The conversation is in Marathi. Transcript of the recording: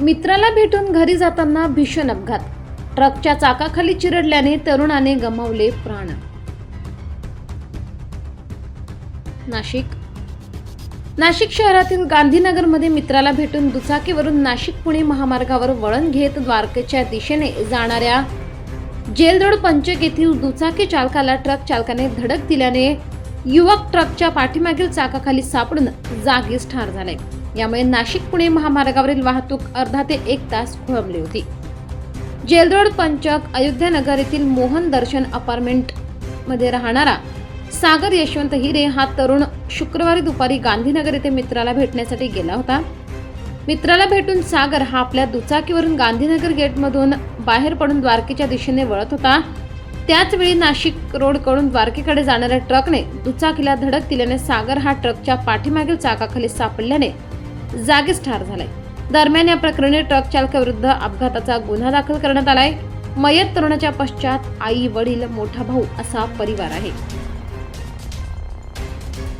मित्राला भेटून घरी जाताना भीषण अपघात. ट्रकच्या चाकाखाली चिरडल्याने तरुणाने गमावले प्राण. नाशिक. नाशिक शहरातील गांधीनगरमध्ये मित्राला भेटून दुचाकीवरून नाशिक पुणे महामार्गावर वळण घेत द्वारकेच्या दिशेने जाणाऱ्या जेलरोड पंचक येथील दुचाकी चालकाला ट्रक चालकाने धडक दिल्याने युवक ट्रकच्या पाठीमागील चाकाखाली सापडून जागीच ठार झाले. यामुळे नाशिक पुणे महामार्गावरील वाहतूक अर्धा ते एक तास खोळंबली होती. जेलरोड पंचक अयोध्यानगर येथील मोहन दर्शन अपार्टमेंटमध्ये राहणारा सागर यशवंत हिरे हा तरुण शुक्रवारी दुपारी गांधीनगर येथे मित्राला भेटण्यासाठी गेला होता. मित्राला भेटून सागर हा आपल्या दुचाकीवरून गांधीनगर गेटमधून बाहेर पडून द्वारकेच्या दिशेने वळत होता. त्याचवेळी नाशिक रोडकडून द्वारकेकडे जाणाऱ्या ट्रकने दुचाकीला धडक दिल्याने सागर हा ट्रकच्या पाठीमागील चाकाखाली सापडल्याने जागीच ठार झालाय. दरम्यान या प्रकरणी ट्रक चालकाविरुद्ध अपघाताचा गुन्हा दाखल करण्यात आलाय. मयत तरुणाच्या पश्चात आई वडील मोठा भाऊ असा परिवार आहे.